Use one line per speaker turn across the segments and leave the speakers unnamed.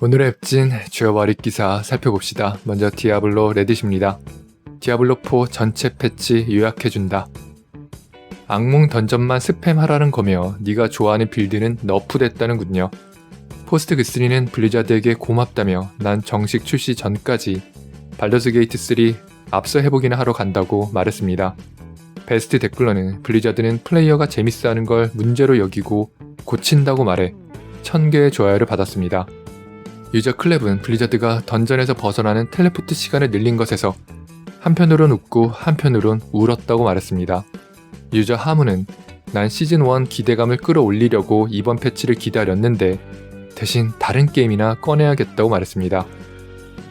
오늘의 웹진 주요 월익 기사 살펴봅시다. 먼저 디아블로 레딧입니다. 디아블로4 전체 패치 요약해준다. 악몽 던전만 스팸하라는 거며 네가 좋아하는 빌드는 너프됐다는군요. 포스트 그스리는 블리자드에게 고맙다며 난 정식 출시 전까지 발더스 게이트 3 앞서 해보기나 하러 간다고 말했습니다. 베스트 댓글러는 블리자드는 플레이어가 재밌어하는 걸 문제로 여기고 고친다고 말해 1000개의 좋아요를 받았습니다. 유저 클랩은 블리자드가 던전에서 벗어나는 텔레포트 시간을 늘린 것에서 한편으론 웃고 한편으론 울었다고 말했습니다. 유저 하무는 난 시즌1 기대감을 끌어올리려고 이번 패치를 기다렸는데 대신 다른 게임이나 꺼내야겠다고 말했습니다.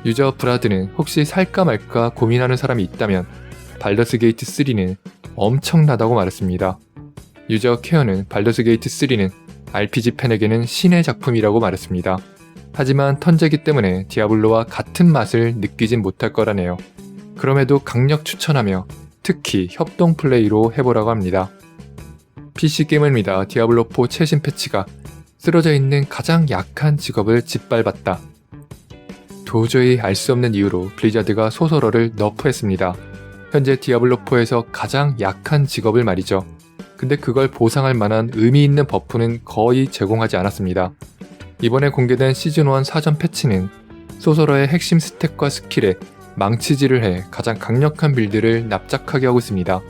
유저 브라드는 혹시 살까 말까 고민하는 사람이 있다면 발더스 게이트 3는 엄청나다고 말했습니다. 유저 케어는 발더스 게이트 3는 RPG 팬에게는 신의 작품이라고 말했습니다. 하지만 턴제기 때문에 디아블로와 같은 맛을 느끼진 못할 거라네요. 그럼에도 강력 추천하며 특히 협동 플레이로 해보라고 합니다. PC 게임입니다. 디아블로4 최신 패치가 쓰러져 있는 가장 약한 직업을 짓밟았다. 도저히 알 수 없는 이유로 블리자드가 소설어를 너프했습니다. 현재 디아블로4에서 가장 약한 직업을 말이죠. 근데 그걸 보상할 만한 의미 있는 버프는 거의 제공하지 않았습니다. 이번에 공개된 시즌1 사전 패치는 소설어의 핵심 스탯과 스킬에 망치질을 해 가장 강력한 빌드를 납작하게 하고 있습니다.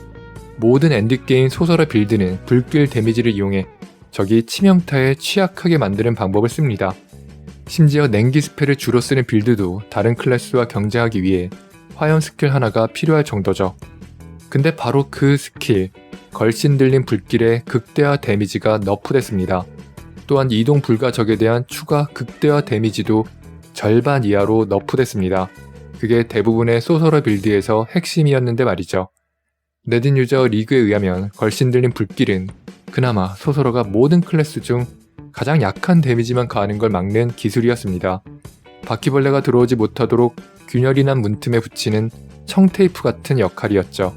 모든 엔드게임 소설어 빌드는 불길 데미지를 이용해 적이 치명타에 취약하게 만드는 방법을 씁니다. 심지어 냉기 스펠을 주로 쓰는 빌드도 다른 클래스와 경쟁하기 위해 화염 스킬 하나가 필요할 정도죠. 근데 바로 그 스킬, 걸신 들린 불길의 극대화 데미지가 너프됐습니다. 또한 이동 불가 적에 대한 추가 극대화 데미지도 절반 이하로 너프됐습니다. 그게 대부분의 소설어 빌드에서 핵심이었는데 말이죠. 레딘 유저 리그에 의하면 걸신 들린 불길은 그나마 소설어가 모든 클래스 중 가장 약한 데미지만 가하는 걸 막는 기술이었습니다. 바퀴벌레가 들어오지 못하도록 균열이 난 문틈에 붙이는 청테이프 같은 역할이었죠.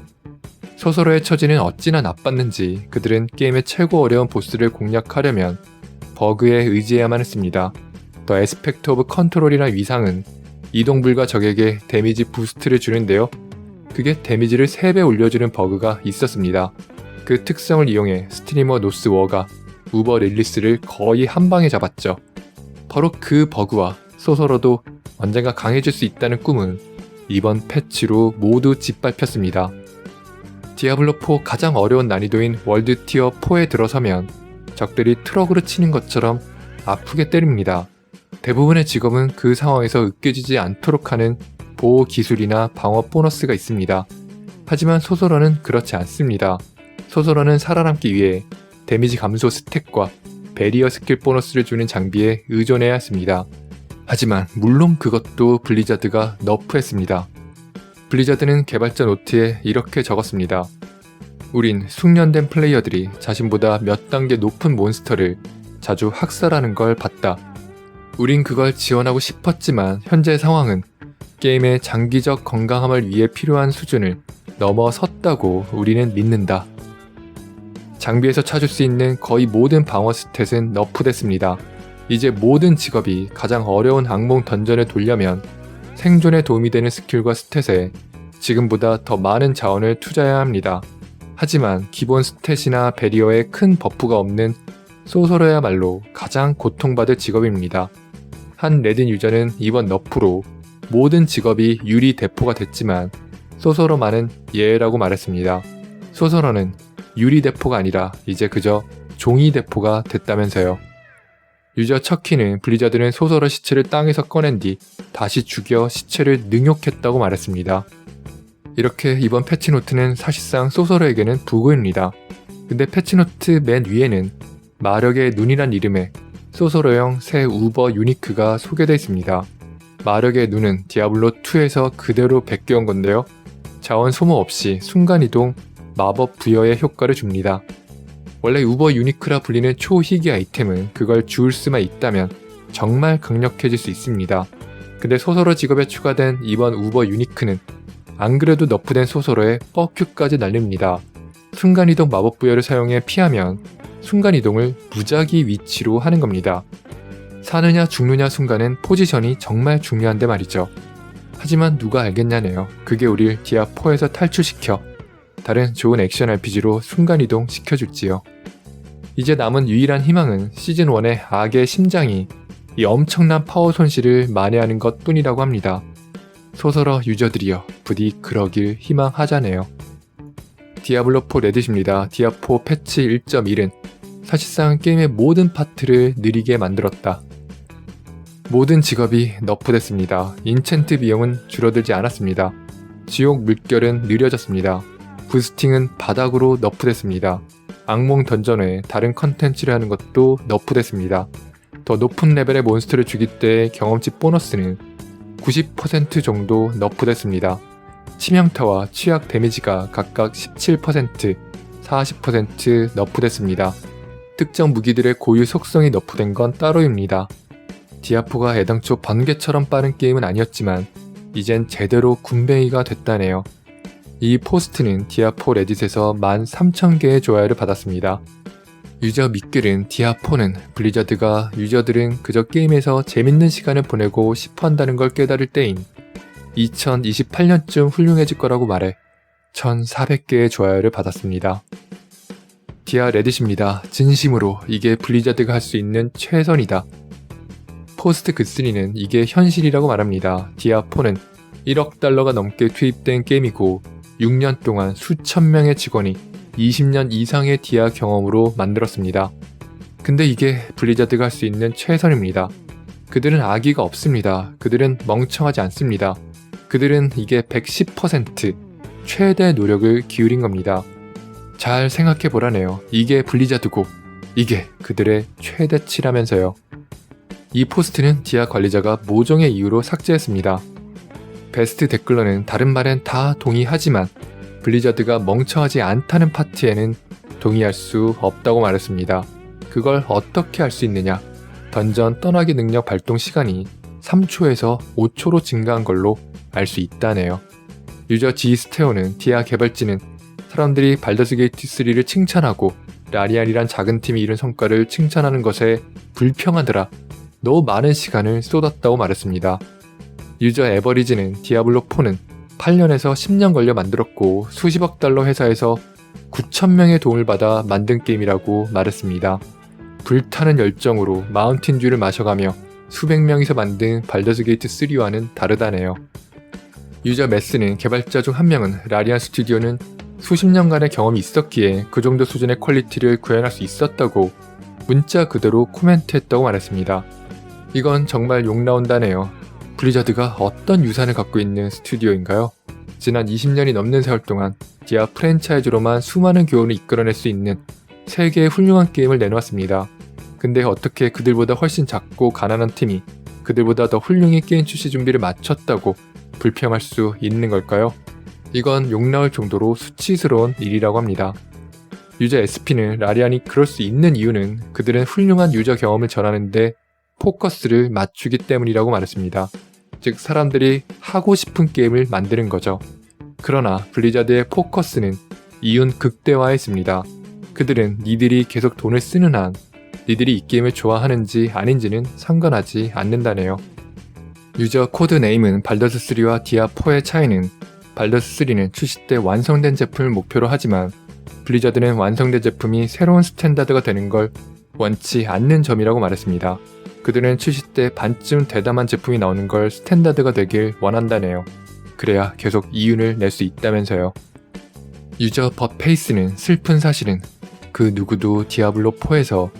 소설어의 처지는 어찌나 나빴는지 그들은 게임의 최고 어려운 보스를 공략하려면 버그에 의지해야만 했습니다. 더 에스펙트 오브 컨트롤이란 위상은 이동 불가 적에게 데미지 부스트를 주는데요. 그게 데미지를 3배 올려주는 버그가 있었습니다. 그 특성을 이용해 스트리머 노스워가 우버 릴리스를 거의 한 방에 잡았죠. 바로 그 버그와 소설어도 언젠가 강해질 수 있다는 꿈은 이번 패치로 모두 짓밟혔습니다. 디아블로4 가장 어려운 난이도인 월드 티어 4에 들어서면 적들이 트럭으로 치는 것처럼 아프게 때립니다. 대부분의 직업은 그 상황에서 으깨지지 않도록 하는 보호 기술이나 방어 보너스가 있습니다. 하지만 소설어는 그렇지 않습니다. 소설어는 살아남기 위해 데미지 감소 스택과 베리어 스킬 보너스를 주는 장비에 의존해야 했습니다. 하지만 물론 그것도 블리자드가 너프했습니다. 블리자드는 개발자 노트에 이렇게 적었습니다. 우린 숙련된 플레이어들이 자신보다 몇 단계 높은 몬스터를 자주 학살하는 걸 봤다. 우린 그걸 지원하고 싶었지만 현재 상황은 게임의 장기적 건강함을 위해 필요한 수준을 넘어섰다고 우리는 믿는다. 장비에서 찾을 수 있는 거의 모든 방어 스탯은 너프됐습니다. 이제 모든 직업이 가장 어려운 악몽 던전을 돌려면 생존에 도움이 되는 스킬과 스탯에 지금보다 더 많은 자원을 투자해야 합니다. 하지만 기본 스탯이나 베리어에 큰 버프가 없는 소설어야말로 가장 고통받을 직업입니다. 한 레딘 유저는 이번 너프로 모든 직업이 유리 대포가 됐지만 소설어만은 예라고 말했습니다. 소설어는 유리 대포가 아니라 이제 그저 종이 대포가 됐다면서요. 유저 척키는 블리자드는 소설어 시체를 땅에서 꺼낸 뒤 다시 죽여 시체를 능욕했다고 말했습니다. 이렇게 이번 패치노트는 사실상 소설어에게는 부고입니다. 근데 패치노트 맨 위에는 마력의 눈이란 이름의 소설어형 새 우버 유니크가 소개되어 있습니다. 마력의 눈은 디아블로2에서 그대로 베껴온 건데요. 자원 소모 없이 순간이동, 마법 부여의 효과를 줍니다. 원래 우버 유니크라 불리는 초희귀 아이템은 그걸 주울 수만 있다면 정말 강력해질 수 있습니다. 근데 소설어 직업에 추가된 이번 우버 유니크는 안 그래도 너프된 소설어에 뻐큐까지 날립니다. 순간이동 마법 부여를 사용해 피하면 순간이동을 무작위 위치로 하는 겁니다. 사느냐 죽느냐 순간엔 포지션이 정말 중요한데 말이죠. 하지만 누가 알겠냐네요. 그게 우릴 디아4에서 탈출시켜 다른 좋은 액션 RPG로 순간이동 시켜줄지요. 이제 남은 유일한 희망은 시즌1의 악의 심장이 이 엄청난 파워 손실을 만회하는 것 뿐이라고 합니다. 소설어 유저들이여 부디 그러길 희망하자네요. 디아블로4 레딧입니다. 디아4 패치 1.1은 사실상 게임의 모든 파트를 느리게 만들었다. 모든 직업이 너프됐습니다. 인챈트 비용은 줄어들지 않았습니다. 지옥 물결은 느려졌습니다. 부스팅은 바닥으로 너프됐습니다. 악몽 던전 외에 다른 컨텐츠를 하는 것도 너프됐습니다. 더 높은 레벨의 몬스터를 죽일 때의 경험치 보너스는 90% 정도 너프됐습니다. 치명타와 취약 데미지가 각각 17%, 40% 너프됐습니다. 특정 무기들의 고유 속성이 너프된 건 따로입니다. 디아포가 애당초 번개처럼 빠른 게임은 아니었지만 이젠 제대로 군뱅이가 됐다네요. 이 포스트는 디아4 레딧에서 13,000개의 좋아요를 받았습니다. 유저 밑글은 디아4는 블리자드가 유저들은 그저 게임에서 재밌는 시간을 보내고 싶어 한다는 걸 깨달을 때인 2028년쯤 훌륭해질 거라고 말해 1,400개의 좋아요를 받았습니다. 디아 레딧입니다. 진심으로 이게 블리자드가 할 수 있는 최선이다. 포스트 그스리는 이게 현실이라고 말합니다. 디아4는 1억 달러가 넘게 투입된 게임이고 6년 동안 수천 명의 직원이 20년 이상의 디아 경험으로 만들었습니다. 근데 이게 블리자드가 할 수 있는 최선입니다. 그들은 악의가 없습니다. 그들은 멍청하지 않습니다. 그들은 이게 110% 최대 노력을 기울인 겁니다. 잘 생각해 보라네요. 이게 블리자드고 이게 그들의 최대치라면서요. 이 포스트는 디아 관리자가 모종의 이유로 삭제했습니다. 베스트 댓글러는 다른 말엔 다 동의하지만 블리자드가 멍청하지 않다는 파트에는 동의할 수 없다고 말했습니다. 그걸 어떻게 할 수 있느냐? 던전 떠나기 능력 발동 시간이 3초에서 5초로 증가한 걸로 알 수 있다네요. 유저 G 스테오는 디아 개발진은 사람들이 발더스 게이트 3를 칭찬하고 라리안이란 작은 팀이 이룬 성과를 칭찬하는 것에 불평하더라. 너무 많은 시간을 쏟았다고 말했습니다. 유저 에버리지는 디아블로4는 8년에서 10년 걸려 만들었고 수십억 달러 회사에서 9천명의 도움을 받아 만든 게임이라고 말했습니다. 불타는 열정으로 마운틴 듀를 마셔가며 수백 명이서 만든 발더스 게이트 3와는 다르다네요. 유저 메스는 개발자 중 한 명은 라리안 스튜디오는 수십 년간의 경험이 있었기에 그 정도 수준의 퀄리티를 구현할 수 있었다고 문자 그대로 코멘트했다고 말했습니다. 이건 정말 욕 나온다네요. 블리자드가 어떤 유산을 갖고 있는 스튜디오인가요? 지난 20년이 넘는 세월 동안 디아 프랜차이즈로만 수많은 교훈을 이끌어낼 수 있는 세계의 훌륭한 게임을 내놓았습니다. 근데 어떻게 그들보다 훨씬 작고 가난한 팀이 그들보다 더 훌륭히 게임 출시 준비를 마쳤다고 불평할 수 있는 걸까요? 이건 욕나올 정도로 수치스러운 일이라고 합니다. 유저 SP는 라리안이 그럴 수 있는 이유는 그들은 훌륭한 유저 경험을 전하는데 포커스를 맞추기 때문이라고 말했습니다. 즉 사람들이 하고 싶은 게임을 만드는 거죠. 그러나 블리자드의 포커스는 이윤 극대화했습니다. 그들은 니들이 계속 돈을 쓰는 한 니들이 이 게임을 좋아하는지 아닌지는 상관하지 않는다네요. 유저 코드 네임은 발더스3와 디아4의 차이는 발더스3는 출시 때 완성된 제품을 목표로 하지만 블리자드는 완성된 제품이 새로운 스탠다드가 되는 걸 원치 않는 점이라고 말했습니다. 그들은 출시 때 반쯤 대담한 제품이 나오는 걸 스탠다드가 되길 원한다네요. 그래야 계속 이윤을 낼 수 있다면서요. 유저 버 페이스는 슬픈 사실은 그 누구도 디아블로 4에서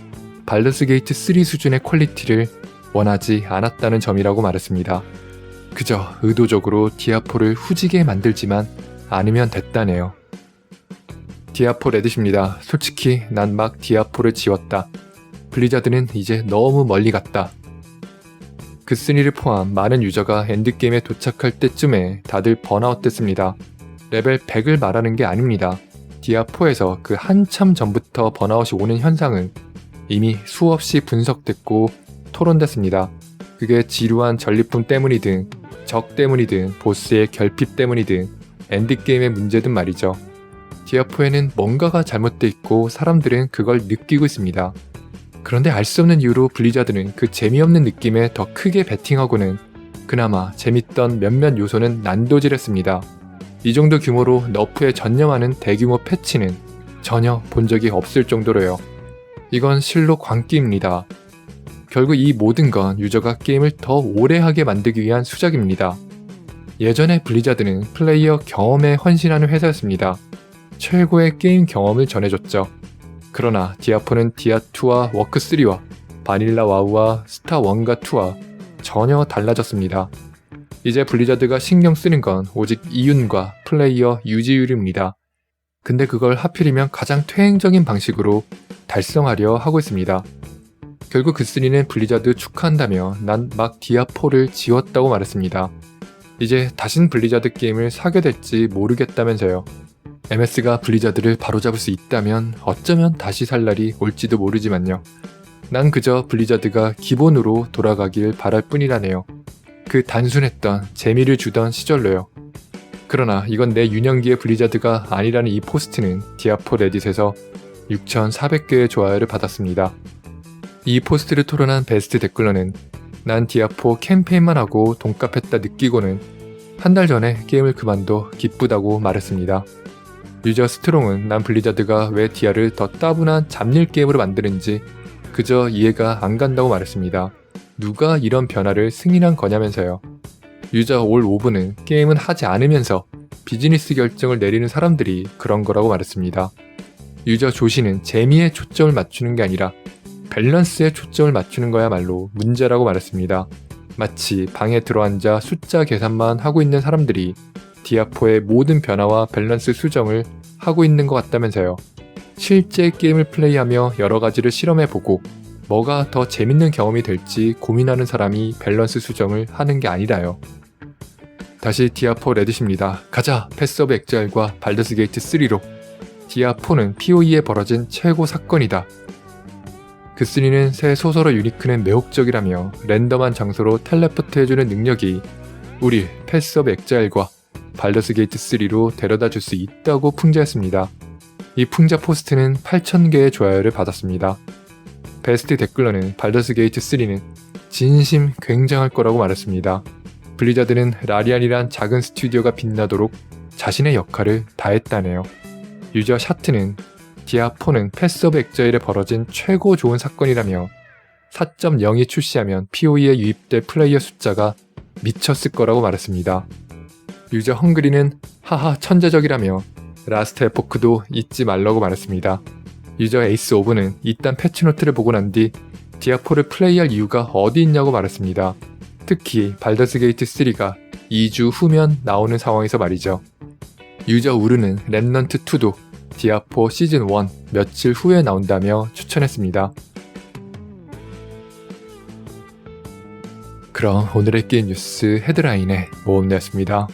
발더스 게이트 3 수준의 퀄리티를 원하지 않았다는 점이라고 말했습니다. 그저 의도적으로 디아4를 후지게 만들지만 않으면 됐다네요. 디아4 레딧입니다. 솔직히 난 막 디아4를 지웠다. 블리자드는 이제 너무 멀리 갔다. 그스니를 포함 많은 유저가 엔드게임에 도착할 때쯤에 다들 번아웃 됐습니다. 레벨 100을 말하는 게 아닙니다. 디아4에서 그 한참 전부터 번아웃이 오는 현상은 이미 수없이 분석됐고 토론됐습니다. 그게 지루한 전리품 때문이든 적 때문이든 보스의 결핍 때문이든 엔드게임의 문제든 말이죠. 디아4에는 뭔가가 잘못돼 있고 사람들은 그걸 느끼고 있습니다. 그런데 알 수 없는 이유로 블리자드는 그 재미없는 느낌에 더 크게 베팅하고는 그나마 재밌던 몇몇 요소는 난도질했습니다. 이 정도 규모로 너프에 전념하는 대규모 패치는 전혀 본 적이 없을 정도로요. 이건 실로 광기입니다. 결국 이 모든 건 유저가 게임을 더 오래 하게 만들기 위한 수작입니다. 예전에 블리자드는 플레이어 경험에 헌신하는 회사였습니다. 최고의 게임 경험을 전해줬죠. 그러나 디아포는 디아2와 워크3와 바닐라 와우와 스타 1과 2와 전혀 달라졌습니다. 이제 블리자드가 신경 쓰는 건 오직 이윤과 플레이어 유지율입니다. 근데 그걸 하필이면 가장 퇴행적인 방식으로 달성하려 하고 있습니다. 결국 그스리는 블리자드 축하한다며 난 막 디아4를 지웠다고 말했습니다. 이제 다신 블리자드 게임을 사게 될지 모르겠다면서요. MS가 블리자드를 바로잡을 수 있다면 어쩌면 다시 살 날이 올지도 모르지만요. 난 그저 블리자드가 기본으로 돌아가길 바랄 뿐이라네요. 그 단순했던 재미를 주던 시절로요. 그러나 이건 내 유년기의 블리자드가 아니라는 이 포스트는 디아포 레딧에서 6,400개의 좋아요를 받았습니다. 이 포스트를 토론한 베스트 댓글러는 난 디아포 캠페인만 하고 돈값했다 느끼고는 한 달 전에 게임을 그만둬 기쁘다고 말했습니다. 유저 스트롱은 난 블리자드가 왜 디아를 더 따분한 잡일 게임으로 만드는지 그저 이해가 안 간다고 말했습니다. 누가 이런 변화를 승인한 거냐면서요. 유저 올 오브는 게임은 하지 않으면서 비즈니스 결정을 내리는 사람들이 그런 거라고 말했습니다. 유저 조시는 재미에 초점을 맞추는 게 아니라 밸런스에 초점을 맞추는 거야말로 문제라고 말했습니다. 마치 방에 들어앉아 숫자 계산만 하고 있는 사람들이 디아포의 모든 변화와 밸런스 수정을 하고 있는 것 같다면서요. 실제 게임을 플레이하며 여러 가지를 실험해보고 뭐가 더 재밌는 경험이 될지 고민하는 사람이 밸런스 수정을 하는 게 아니라요. 다시 디아4 레딧입니다. 가자! 패스오브 엑자일과 발더스 게이트 3로 디아4는 POE에 벌어진 최고 사건이다. 그3는 새 소설의 유니크는 매혹적이라며 랜덤한 장소로 텔레포트 해주는 능력이 우리 패스오브 엑자일과 발더스 게이트 3로 데려다 줄 수 있다고 풍자했습니다. 이 풍자 포스트는 8,000개의 좋아요를 받았습니다. 베스트 댓글러는 발더스 게이트 3는 진심 굉장할 거라고 말했습니다. 블리자드는 라리안이란 작은 스튜디오가 빛나도록 자신의 역할을 다했다네요. 유저 샤트는 디아4는 패스 오브 엑저일에 벌어진 최고 좋은 사건이라며 4.0이 출시하면 POE에 유입될 플레이어 숫자가 미쳤을 거라고 말했습니다. 유저 헝그리는 하하 천재적이라며 라스트 에포크도 잊지 말라고 말했습니다. 유저 에이스 오브는 이딴 패치노트를 보고 난 뒤 디아4를 플레이할 이유가 어디 있냐고 말했습니다. 특히 발더스 게이트 3가 2주 후면 나오는 상황에서 말이죠. 유저 우르는 랩넌트 2도 디아4 시즌 1 며칠 후에 나온다며 추천했습니다. 그럼 오늘의 게임 뉴스 헤드라인의 모험이었습니다.